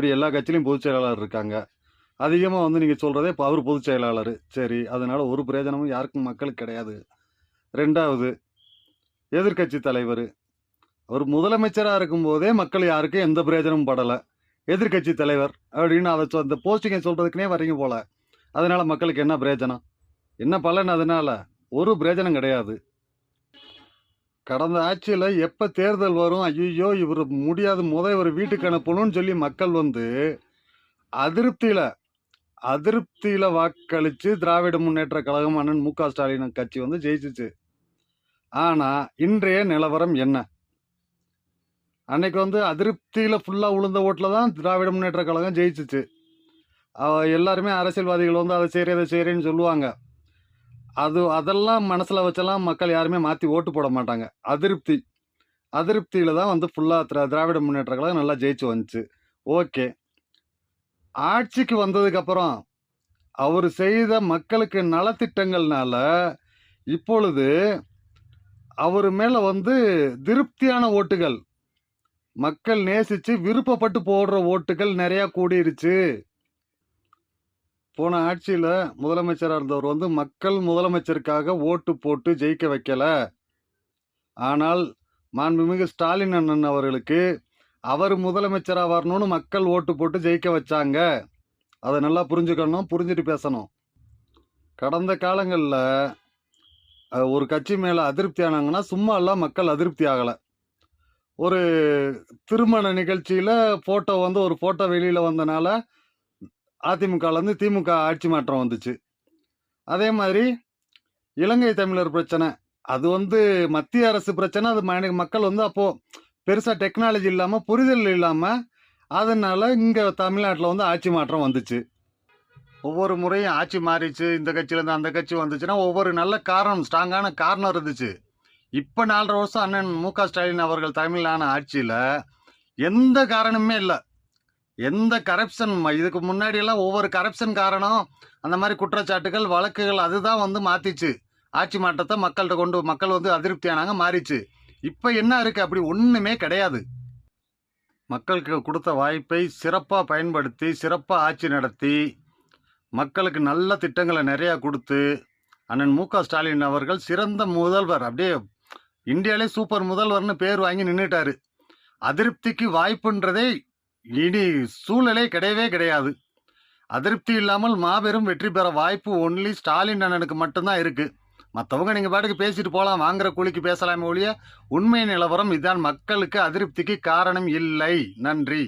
இப்படி எல்லா கட்சியிலையும் பொதுச் செயலாளர் இருக்காங்க. அதிகமாக வந்து நீங்கள் சொல்கிறதே இப்போ அவர் பொதுச் செயலாளர். சரி அதனால் ஒரு பிரயோஜனமும் யாருக்கும் மக்களுக்கு கிடையாது. ரெண்டாவது எதிர்க்கட்சி தலைவர். அவர் முதலமைச்சராக இருக்கும்போதே மக்கள் யாருக்கும் எந்த பிரயோஜனமும் படலை. எதிர்க்கட்சி தலைவர் அப்படின்னு அதை சொ- அந்த போஸ்டிங்கை சொல்கிறதுக்குனே வரீங்க போல. அதனால் மக்களுக்கு என்ன பிரயோஜனம்? என்ன பலன் அதனால்? ஒரு பிரயோஜனம் கிடையாது. கடந்த ஆட்சியில் எப்போ தேர்தல் வரும்? ஐயோ இவர் முடியாது முத இவர் வீட்டுக்கு அனுப்பணும்னு சொல்லி மக்கள் வந்து அதிருப்தியில் அதிருப்தியில் வாக்களித்து திராவிட முன்னேற்ற கழகம் அண்ணன் மு க ஸ்டாலின் கட்சி வந்து ஜெயிச்சிச்சு. ஆனால் இன்றைய நிலவரம் என்ன? அன்னைக்கு வந்து அதிருப்தியில் ஃபுல்லாக உளுந்த ஓட்டில் தான் திராவிட முன்னேற்ற கழகம் ஜெயிச்சிச்சு. எல்லாருமே அரசியல்வாதிகள் வந்து அதை செய்கிறேன் இதை செய்கிறேன்னு சொல்லுவாங்க. அது அதெல்லாம் மனசில் வச்செல்லாம் மக்கள் யாருமே மாற்றி ஓட்டு போட மாட்டாங்க. அதிருப்தி. அதிருப்தியில் தான் வந்து ஃபுல்லாக திரா திராவிட முன்னேற்ற கழகம் நல்லா ஜெயிச்சு வந்துச்சு. ஓகே. ஆட்சிக்கு வந்ததுக்கப்புறம் அவர் செய்த மக்களுக்கு நலத்திட்டங்கள்னால இப்பொழுது அவர் மேலே வந்து திருப்தியான ஓட்டுகள். மக்கள் நேசித்து விருப்பப்பட்டு போடுற ஓட்டுகள் நிறையா கூடிருச்சு. போன ஆட்சியில் முதலமைச்சராக இருந்தவர் வந்து மக்கள் முதலமைச்சருக்காக ஓட்டு போட்டு ஜெயிக்க வைக்கல. ஆனால் மாண்புமிகு ஸ்டாலின் அண்ணன் அவர்களுக்கு அவர் முதலமைச்சராக வரணும்னு மக்கள் ஓட்டு போட்டு ஜெயிக்க வச்சாங்க. அதை நல்லா புரிஞ்சுக்கணும் புரிஞ்சுட்டு பேசணும். கடந்த காலங்களில் ஒரு கட்சி மேலே அதிருப்தி ஆனாங்கன்னா சும்மா எல்லாம் மக்கள் அதிருப்தி ஆகலை. ஒரு திருமண நிகழ்ச்சியில் ஃபோட்டோ வந்து ஒரு ஃபோட்டோ வெளியில் வந்தனால அதிமுகலேருந்து திமுக ஆட்சி மாற்றம் வந்துச்சு. அதே மாதிரி இலங்கை தமிழர் பிரச்சனை அது வந்து மத்திய அரசு பிரச்சனை அது மனி- மக்கள் வந்து அப்போது பெருசாக டெக்னாலஜி இல்லாமல் புரிதல் இல்லாமல் அதனால் இங்கே தமிழ்நாட்டில் வந்து ஆட்சி மாற்றம் வந்துச்சு. ஒவ்வொரு முறையும் ஆட்சி மாறிச்சு இந்த கட்சியிலேருந்து அந்த கட்சி வந்துச்சுன்னா ஒவ்வொரு நல்ல காரணம் ஸ்ட்ராங்கான காரணம் இருந்துச்சு. இப்போ நாலரை வருஷம் அண்ணன் மு க ஸ்டாலின் அவர்கள் தலைமையிலான ஆட்சியில் எந்த காரணமே இல்லை. எந்த கரப்ஷன் இதுக்கு முன்னாடி எல்லாம் ஒவ்வொரு கரப்ஷன் காரணம் அந்த மாதிரி குற்றச்சாட்டுகள் வழக்குகள் அதுதான் வந்து மாத்திச்சு. ஆட்சி மாற்றத்தை மக்கள்கிட்ட கொண்டு மக்கள் வந்து அதிருப்தியானாங்க மாறிச்சு. இப்போ என்ன இருக்கு? அப்படி ஒன்றுமே கிடையாது. மக்களுக்கு கொடுத்த வாய்ப்பை சிறப்பாக பயன்படுத்தி சிறப்பாக ஆட்சி நடத்தி மக்களுக்கு நல்ல திட்டங்களை நிறையா கொடுத்து அண்ணன் மு க ஸ்டாலின் அவர்கள் சிறந்த முதல்வர். அப்படியே இந்தியாவிலே சூப்பர் முதல்வர்னு பேர் வாங்கி நின்றுட்டாரு அதிருப்திக்கு வாய்ப்புன்றதே இனி சூழலே கிடையவே கிடையாது. அதிருப்தி இல்லாமல் மாபெரும் வெற்றி பெற வாய்ப்பு ஒன்லி ஸ்டாலின் அண்ணனுக்கு மட்டும்தான் இருக்குது மற்றவங்க நீங்கள் பாட்டுக்கு பேசிட்டு போகலாம் வாங்குற கூலிக்கு பேசலாமே ஒழிய உண்மை நிலவரம் இதுதான் மக்களுக்கு அதிருப்திக்கு காரணம் இல்லை. நன்றி.